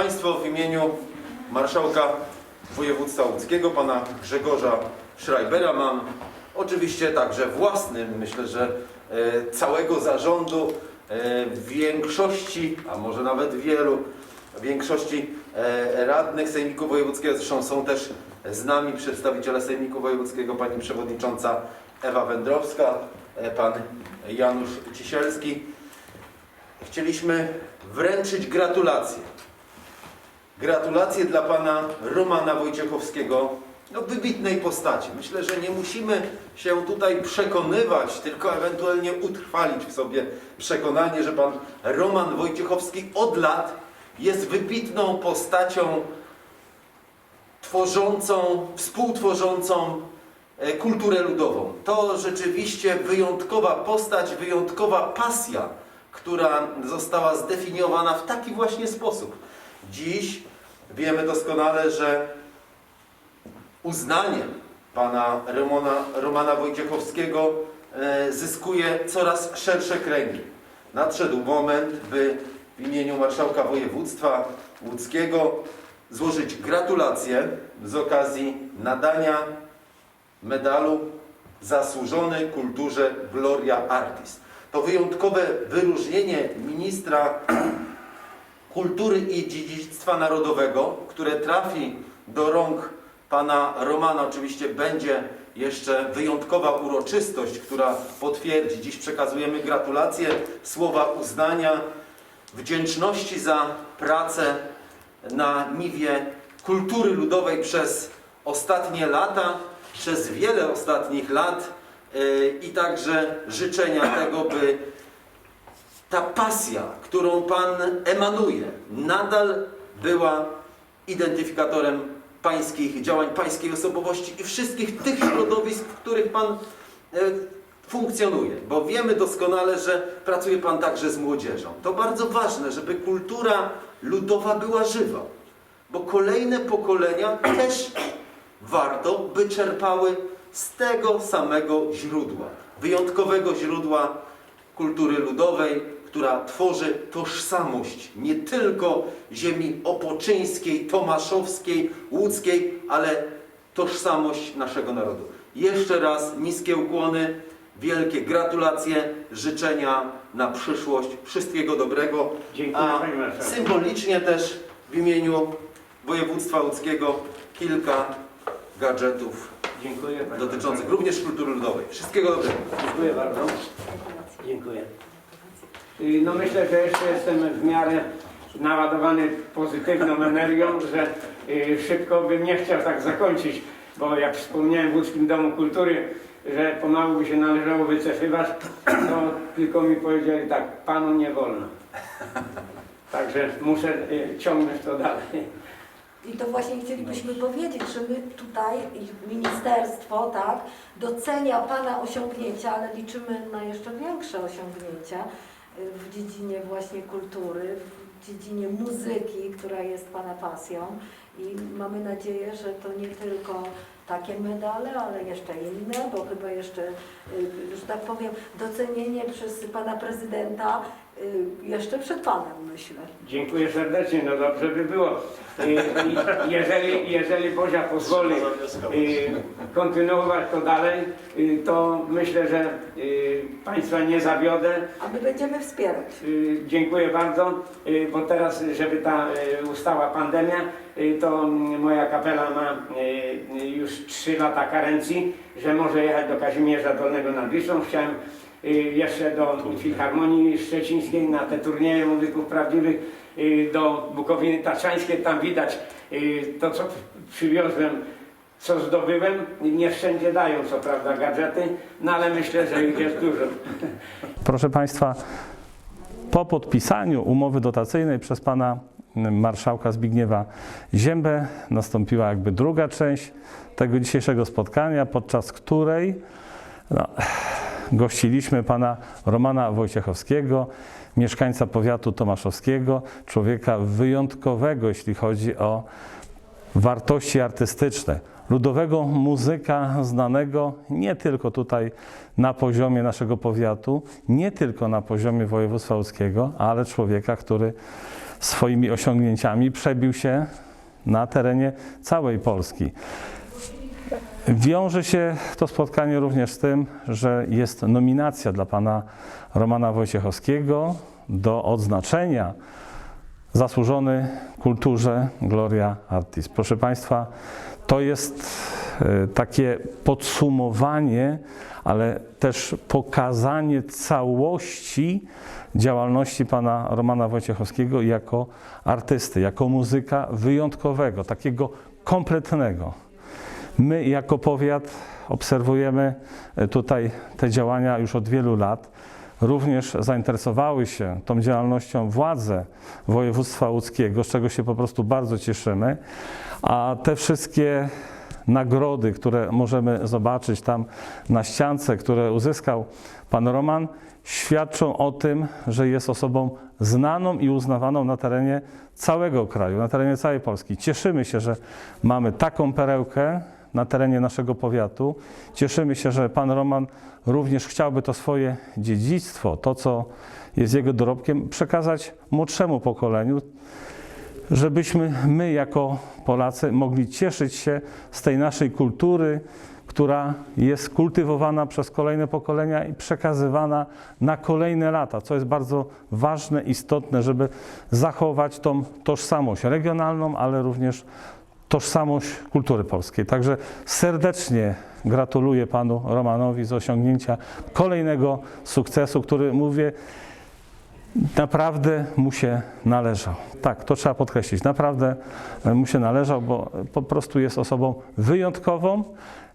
Państwo, w imieniu marszałka województwa łódzkiego, pana Grzegorza Schreibera, mam oczywiście także własnym, myślę, że e, całego zarządu, e, większości, a może nawet wielu, większości e, radnych Sejmiku Wojewódzkiego, zresztą są też z nami przedstawiciele Sejmiku Wojewódzkiego, pani przewodnicząca Ewa Wędrowska, pan Janusz Cisielski. Chcieliśmy wręczyć gratulacje. Gratulacje dla pana Romana Wojciechowskiego, no wybitnej postaci. Myślę, że nie musimy się tutaj przekonywać, tylko ewentualnie utrwalić w sobie przekonanie, że pan Roman Wojciechowski od lat jest wybitną postacią tworzącą, współtworzącą e, kulturę ludową. To rzeczywiście wyjątkowa postać, wyjątkowa pasja, która została zdefiniowana w taki właśnie sposób. Dziś wiemy doskonale, że uznanie pana Romana, Romana Wojciechowskiego e, zyskuje coraz szersze kręgi. Nadszedł moment, by w imieniu marszałka województwa łódzkiego złożyć gratulacje z okazji nadania medalu Zasłużony Kulturze Gloria Artis. To wyjątkowe wyróżnienie ministra kultury i dziedzictwa narodowego, które trafi do rąk pana Romana. Oczywiście będzie jeszcze wyjątkowa uroczystość, która potwierdzi. Dziś przekazujemy gratulacje, słowa uznania, wdzięczności za pracę na niwie kultury ludowej przez ostatnie lata, przez wiele ostatnich lat yy, i także życzenia tego, by ta pasja, którą Pan emanuje, nadal była identyfikatorem pańskich działań, pańskiej osobowości i wszystkich tych środowisk, w których Pan e, funkcjonuje. Bo wiemy doskonale, że pracuje Pan także z młodzieżą. To bardzo ważne, żeby kultura ludowa była żywa. Bo kolejne pokolenia też warto, by czerpały z tego samego źródła. Wyjątkowego źródła kultury ludowej, która tworzy tożsamość nie tylko ziemi opoczyńskiej, tomaszowskiej, łódzkiej, ale tożsamość naszego narodu. Jeszcze raz niskie ukłony, wielkie gratulacje, życzenia na przyszłość, wszystkiego dobrego. Dziękuję, A symbolicznie też w imieniu województwa łódzkiego kilka gadżetów Dziękuję dotyczących również kultury ludowej. Wszystkiego dobrego. Dziękuję bardzo. Dziękuję. No myślę, że jeszcze jestem w miarę naładowany pozytywną energią, że y, szybko bym nie chciał tak zakończyć, bo jak wspomniałem w Łódzkim Domu Kultury, że pomału by się należało wycofywać, to tylko mi powiedzieli tak, panu nie wolno. Także muszę y, ciągnąć to dalej. I to właśnie chcielibyśmy powiedzieć, że my tutaj, ministerstwo, tak, docenia Pana osiągnięcia, ale liczymy na jeszcze większe osiągnięcia w dziedzinie właśnie kultury, w dziedzinie muzyki, która jest Pana pasją. I mamy nadzieję, że to nie tylko takie medale, ale jeszcze inne, bo chyba jeszcze, y, że tak powiem, docenienie przez Pana Prezydenta jeszcze przed Panem, myślę. Dziękuję serdecznie, no dobrze by było. Y, i Jeżeli, jeżeli Bozia pozwoli y, kontynuować to dalej, y, to myślę, że y, Państwa nie zawiodę. A my będziemy wspierać. Y, Dziękuję bardzo, y, bo teraz, żeby ta y, ustała pandemia, y, to mm, moja kapela ma y, y, już 3 lata karencji, że może jechać do Kazimierza Dolnego nad Wisłą. Chciałem y, jeszcze do Filharmonii Szczecińskiej na te turnieje muzyków prawdziwych, y, do Bukowiny Taczańskiej, tam widać y, to, co przywiozłem, co zdobyłem. Nie wszędzie dają, co prawda, gadżety, no ale myślę, że ich jest dużo. Proszę Państwa, po podpisaniu umowy dotacyjnej przez Pana Marszałka Zbigniewa Ziębę nastąpiła jakby druga część tego dzisiejszego spotkania, podczas której no, gościliśmy Pana Romana Wojciechowskiego, mieszkańca powiatu tomaszowskiego, człowieka wyjątkowego, jeśli chodzi o wartości artystyczne. ludowego muzyka znanego nie tylko tutaj na poziomie naszego powiatu, nie tylko na poziomie województwa łódzkiego, ale człowieka, który swoimi osiągnięciami przebił się na terenie całej Polski. Wiąże się to spotkanie również z tym, że jest nominacja dla pana Romana Wojciechowskiego do odznaczenia zasłużony kulturze Gloria Artis. Proszę Państwa, to jest e, takie podsumowanie, ale też pokazanie całości działalności pana Romana Wojciechowskiego jako artysty, jako muzyka wyjątkowego, takiego kompletnego. My jako powiat obserwujemy e, tutaj te działania już od wielu lat. Również zainteresowały się tą działalnością władze województwa łódzkiego, z czego się po prostu bardzo cieszymy. A te wszystkie nagrody, które możemy zobaczyć tam na ściance, które uzyskał pan Roman, świadczą o tym, że jest osobą znaną i uznawaną na terenie całego kraju, na terenie całej Polski. Cieszymy się, że mamy taką perełkę na terenie naszego powiatu. Cieszymy się, że pan Roman również chciałby to swoje dziedzictwo, to co jest jego dorobkiem, przekazać młodszemu pokoleniu, żebyśmy my jako Polacy mogli cieszyć się z tej naszej kultury, która jest kultywowana przez kolejne pokolenia i przekazywana na kolejne lata, co jest bardzo ważne, istotne, żeby zachować tą tożsamość regionalną, ale również tożsamość kultury polskiej. Także serdecznie gratuluję panu Romanowi z osiągnięcia kolejnego sukcesu, który mówię, naprawdę mu się należał. Tak, to trzeba podkreślić. Naprawdę e, mu się należał, bo po prostu jest osobą wyjątkową,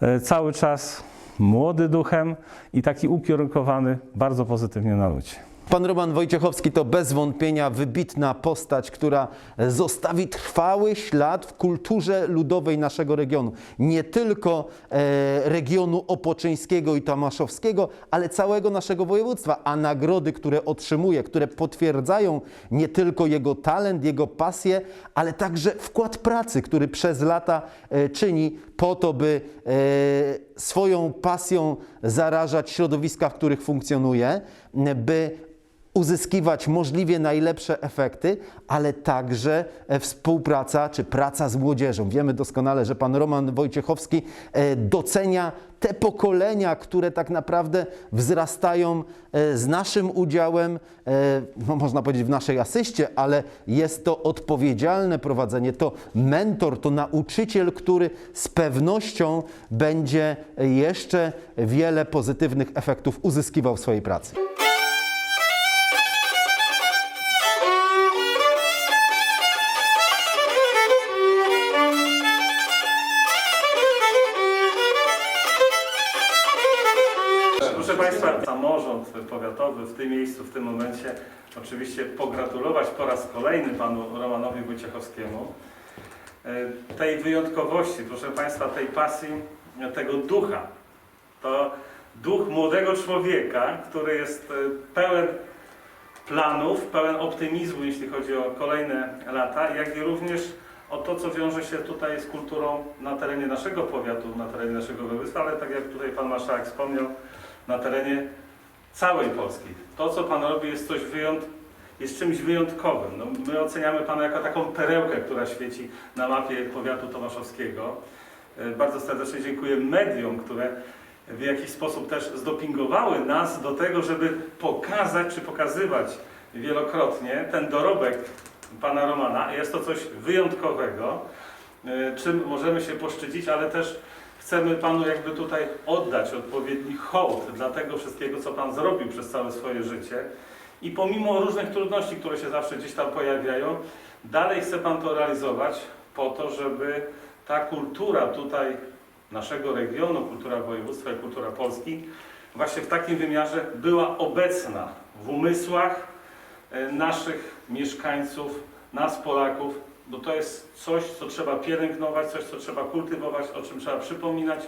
e, cały czas młody duchem i taki ukierunkowany bardzo pozytywnie na ludzi. Pan Roman Wojciechowski to bez wątpienia wybitna postać, która zostawi trwały ślad w kulturze ludowej naszego regionu. Nie tylko e, regionu opoczyńskiego i tomaszowskiego, ale całego naszego województwa. A nagrody, które otrzymuje, które potwierdzają nie tylko jego talent, jego pasję, ale także wkład pracy, który przez lata e, czyni po to, by e, swoją pasją zarażać środowiska, w których funkcjonuje, by uzyskiwać możliwie najlepsze efekty, ale także e, współpraca czy praca z młodzieżą. Wiemy doskonale, że pan Roman Wojciechowski e, docenia te pokolenia, które tak naprawdę wzrastają e, z naszym udziałem, no można powiedzieć w naszej asyście, ale jest to odpowiedzialne prowadzenie, to mentor, to nauczyciel, który z pewnością będzie jeszcze wiele pozytywnych efektów uzyskiwał w swojej pracy. Powiatowy w tym miejscu, w tym momencie oczywiście pogratulować po raz kolejny panu Romanowi Wojciechowskiemu e, tej wyjątkowości, proszę Państwa, tej pasji, tego ducha. To duch młodego człowieka, który jest e, pełen planów, pełen optymizmu, jeśli chodzi o kolejne lata, jak i również o to, co wiąże się tutaj z kulturą na terenie naszego powiatu, na terenie naszego województwa, ale tak jak tutaj Pan Marszałek wspomniał, na terenie całej Polski. To, co Pan robi, jest coś jest czymś wyjątkowym. No, my oceniamy Pana jako taką perełkę, która świeci na mapie powiatu tomaszowskiego. E, Bardzo serdecznie dziękuję mediom, które w jakiś sposób też zdopingowały nas do tego, żeby pokazać czy pokazywać wielokrotnie ten dorobek Pana Romana. Jest to coś wyjątkowego, e, czym możemy się poszczycić, ale też chcemy Panu jakby tutaj oddać odpowiedni hołd dla tego wszystkiego, co Pan zrobił przez całe swoje życie. I pomimo różnych trudności, które się zawsze gdzieś tam pojawiają, dalej chce Pan to realizować po to, żeby ta kultura tutaj naszego regionu, kultura województwa i kultura Polski właśnie w takim wymiarze była obecna w umysłach e, naszych mieszkańców, nas Polaków, bo to jest coś, co trzeba pielęgnować, coś, co trzeba kultywować, o czym trzeba przypominać,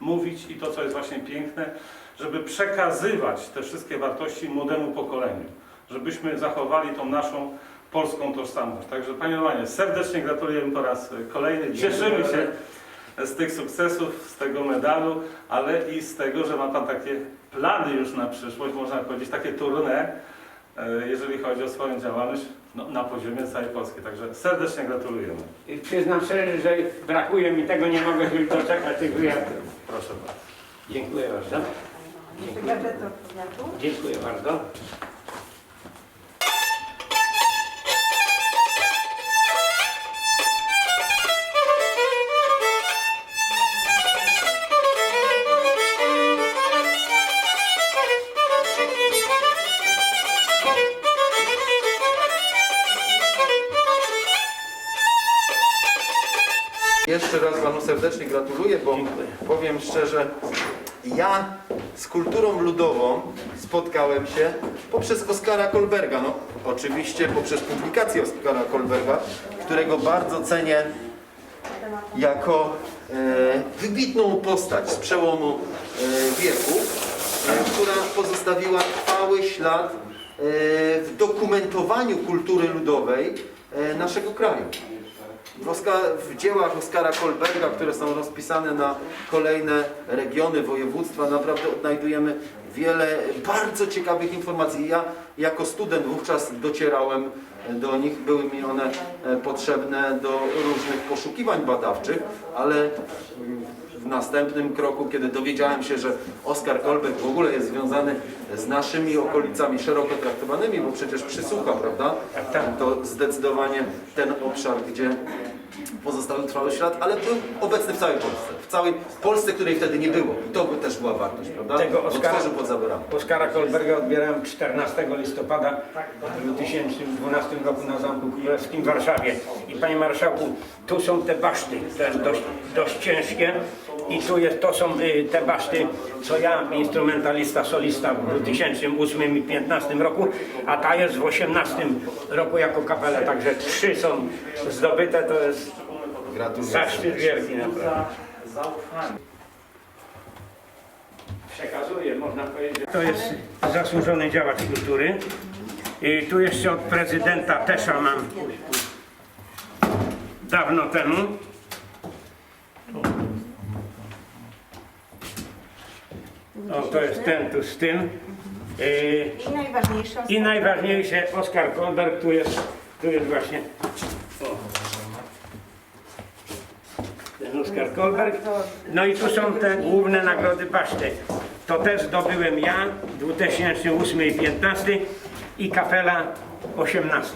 mówić i to, co jest właśnie piękne, żeby przekazywać te wszystkie wartości młodemu pokoleniu, żebyśmy zachowali tą naszą polską tożsamość. Także Panie Romanie, serdecznie gratulujemy po raz kolejny. Cieszymy się z tych sukcesów, z tego medalu, ale i z tego, że ma Pan takie plany już na przyszłość, można powiedzieć, takie tournée, e, jeżeli chodzi o swoją działalność no, na poziomie całej Polski. Także serdecznie gratulujemy. I Przyznam szczerze, że brakuje mi tego, nie mogę już doczekać tych wyjazdów. Proszę bardzo. Dziękuję bardzo. Powiatu? Dziękuję bardzo. Serdecznie gratuluję, bo powiem szczerze, ja z kulturą ludową spotkałem się poprzez Oskara Kolberga. No, oczywiście poprzez publikację Oskara Kolberga, którego bardzo cenię jako e, wybitną postać z przełomu e, wieku, e, która pozostawiła trwały ślad e, w dokumentowaniu kultury ludowej naszego kraju. W, w dziełach Oskara Kolberga, które są rozpisane na kolejne regiony, województwa, naprawdę odnajdujemy wiele bardzo ciekawych informacji. Ja jako student wówczas docierałem do nich, były mi one e, potrzebne do różnych poszukiwań badawczych, ale w następnym kroku, kiedy dowiedziałem się, że Oskar Kolberg w ogóle jest związany z naszymi okolicami szeroko traktowanymi, bo przecież przysłucha, prawda? To zdecydowanie ten obszar, gdzie pozostały trwały ślad, ale był obecny w całej Polsce. W całej Polsce, której wtedy nie było. I to by też była wartość, prawda? Tego Oskara- pod zaborami. Oskara Kolberga odbierałem 14 listopada w 2012 roku na Zamku Królewskim w Warszawie. I panie marszałku, tu są te baszty, też dość, dość ciężkie. I tu jest, to są y, te baszty, co ja, instrumentalista, solista w 2008 i 2015 roku, a ta jest w 2018 roku jako kapela. Także trzy są zdobyte, to jest zaszczyt wielki naprawdę. Przekazuje, można powiedzieć. To jest zasłużony działacz kultury. I tu jeszcze od prezydenta Tesza mam dawno temu. O, to jest ten tu z tym. Yy, I najważniejsze I najważniejsze, Oskar Kolberg, tu jest, tu jest właśnie. O. Ten Oskar Kolberg. No i tu są te główne nagrody Baszty. To też zdobyłem ja 2008 i 2015 i kapela 18.